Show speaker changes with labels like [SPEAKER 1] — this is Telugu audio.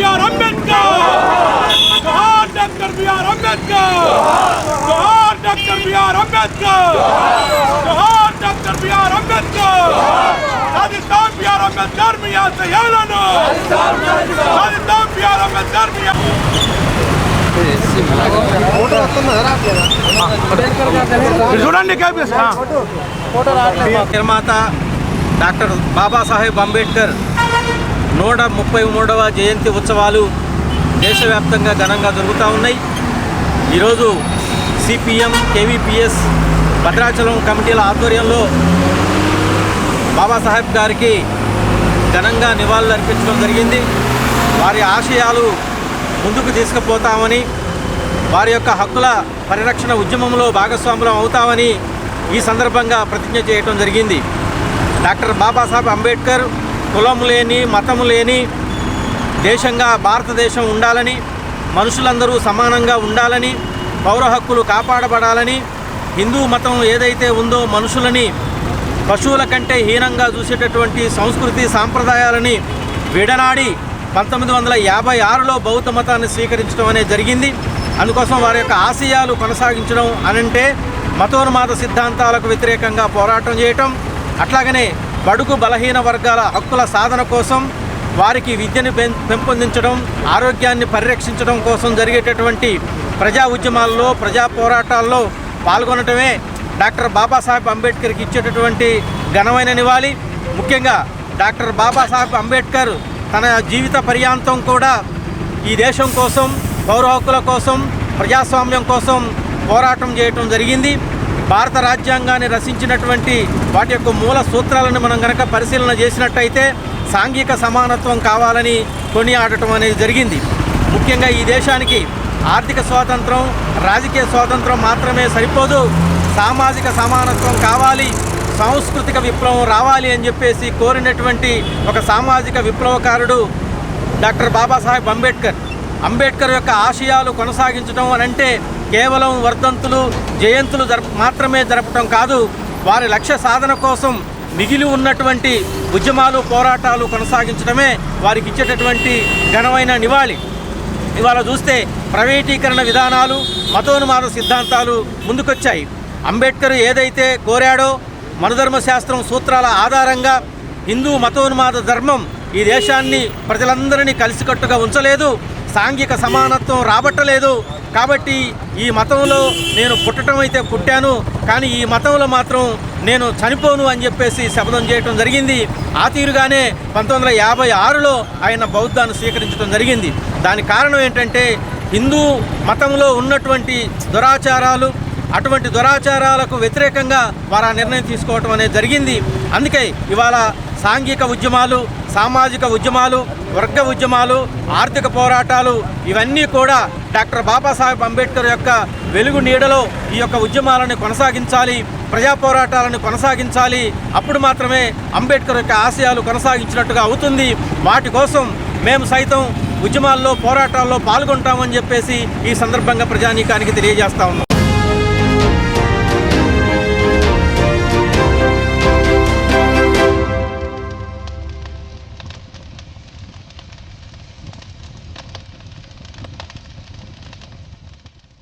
[SPEAKER 1] బిఆర్ అంబేద్కర్! జోహార్ డాక్టర్ బిఆర్ అంబేద్కర్! జోహార్ డాక్టర్ బిఆర్ అంబేద్కర్! జోహార్ doctor BR Ambedkar! Rajasthan BR Ambedkar మీ ఆశయాలను! రాజస్థాన్ బిఆర్ అంబేద్కర్ మీ చూడండి
[SPEAKER 2] నిర్మాత డాక్టర్ బాబాసాహెబ్ అంబేద్కర్ నూట ముప్పై మూడవ జయంతి ఉత్సవాలు దేశవ్యాప్తంగా ఘనంగా జరుగుతూ ఉన్నాయి. ఈరోజు సిపిఎం కేవీపీఎస్ భద్రాచలం కమిటీల ఆధ్వర్యంలో బాబాసాహెబ్ గారికి ఘనంగా నివాళులు అర్పించడం జరిగింది. వారి ఆశయాలు ముందుకు తీసుకుపోతామని వారి యొక్క హక్కుల పరిరక్షణ ఉద్యమంలో భాగస్వాములం అవుతామని ఈ సందర్భంగా ప్రతిజ్ఞ చేయటం జరిగింది. డాక్టర్ బాబాసాహెబ్ అంబేద్కర్ కులం లేని మతం లేని దేశంగా భారతదేశం ఉండాలని మనుషులందరూ సమానంగా ఉండాలని పౌర హక్కులు కాపాడబడాలని హిందూ మతం ఏదైతే ఉందో మనుషులని పశువుల కంటే హీనంగా చూసేటటువంటి సంస్కృతి సాంప్రదాయాలని విడనాడి పంతొమ్మిది వందల యాభై ఆరులో బౌద్ధ మతాన్ని స్వీకరించడం అనేది జరిగింది. అందుకోసం వారి యొక్క ఆశయాలు కొనసాగించడం అనంటే మతోన్మాద సిద్ధాంతాలకు వ్యతిరేకంగా పోరాటం చేయటం. అట్లాగనే బడుగు బలహీన వర్గాల హక్కుల సాధన కోసం వారికి విద్యను పెం పెంపొందించడం ఆరోగ్యాన్ని పరిరక్షించడం కోసం జరిగేటటువంటి ప్రజా ఉద్యమాల్లో ప్రజా పోరాటాల్లో పాల్గొనటమే డాక్టర్ బాబాసాహెబ్ అంబేద్కర్కి ఇచ్చేటటువంటి ఘనమైన నివాళి. ముఖ్యంగా డాక్టర్ బాబాసాహెబ్ అంబేద్కర్ తన జీవిత పర్యాంతం కూడా ఈ దేశం కోసం పౌర హక్కుల కోసం ప్రజాస్వామ్యం కోసం పోరాటం చేయటం జరిగింది. భారత రాజ్యాంగాన్ని రచించినటువంటి వాటి యొక్క మూల సూత్రాలను మనం గనక పరిశీలన చేసినట్టయితే సాంఘిక సమానత్వం కావాలని కొనియాడటం అనేది జరిగింది. ముఖ్యంగా ఈ దేశానికి ఆర్థిక స్వాతంత్రం రాజకీయ స్వాతంత్రం మాత్రమే సరిపోదు. సామాజిక సమానత్వం కావాలి సాంస్కృతిక విప్లవం రావాలి అని చెప్పేసి కోరినటువంటి ఒక సామాజిక విప్లవకారుడు డాక్టర్ బాబాసాహెబ్ అంబేద్కర్. అంబేద్కర్ యొక్క ఆశయాలు కొనసాగించడం అని అంటే కేవలం వర్ధంతులు జయంతులు జరప మాత్రమే జరపటం కాదు వారి లక్ష్య సాధన కోసం మిగిలి ఉన్నటువంటి ఉద్యమాలు పోరాటాలు కొనసాగించడమే వారికి ఇచ్చేటటువంటి ఘనమైన నివాళి. ఇవాళ చూస్తే ప్రైవేటీకరణ విధానాలు మతోన్మాద సిద్ధాంతాలు ముందుకొచ్చాయి. అంబేద్కర్ ఏదైతే కోరాడో మనధర్మ శాస్త్రం సూత్రాల ఆధారంగా హిందూ మతోన్మాద ధర్మం ఈ దేశాన్ని ప్రజలందరినీ కలిసికట్టుగా ఉంచలేదు సాంఘిక సమానత్వం రాబట్టలేదు కాబట్టి ఈ మతంలో నేను పుట్టడం అయితే పుట్టాను కానీ ఈ మతంలో మాత్రం నేను చనిపోను అని చెప్పేసి శపథం చేయటం జరిగింది. ఆ తీరుగానే పంతొమ్మిది వందల యాభై ఆరులో ఆయన బౌద్ధాన్ని స్వీకరించడం జరిగింది. దానికి కారణం ఏంటంటే హిందూ మతంలో ఉన్నటువంటి దురాచారాలు అటువంటి దురాచారాలకు వ్యతిరేకంగా వారు ఆ నిర్ణయం తీసుకోవటం అనేది జరిగింది. అందుకే ఇవాళ సాంఘిక ఉద్యమాలు సామాజిక ఉద్యమాలు వర్గ ఉద్యమాలు ఆర్థిక పోరాటాలు ఇవన్నీ కూడా డాక్టర్ బాబాసాహెబ్ అంబేద్కర్ యొక్క వెలుగు నీడలో ఈ యొక్క ఉద్యమాలను కొనసాగించాలి ప్రజా పోరాటాలను కొనసాగించాలి. అప్పుడు మాత్రమే అంబేద్కర్ యొక్క ఆశయాలు కొనసాగించినట్టుగా అవుతుంది. వాటి కోసం మేము సైతం ఉద్యమాల్లో పోరాటాల్లో పాల్గొంటామని చెప్పేసి ఈ సందర్భంగా ప్రజానీకానికి తెలియజేస్తా ఉన్నాం.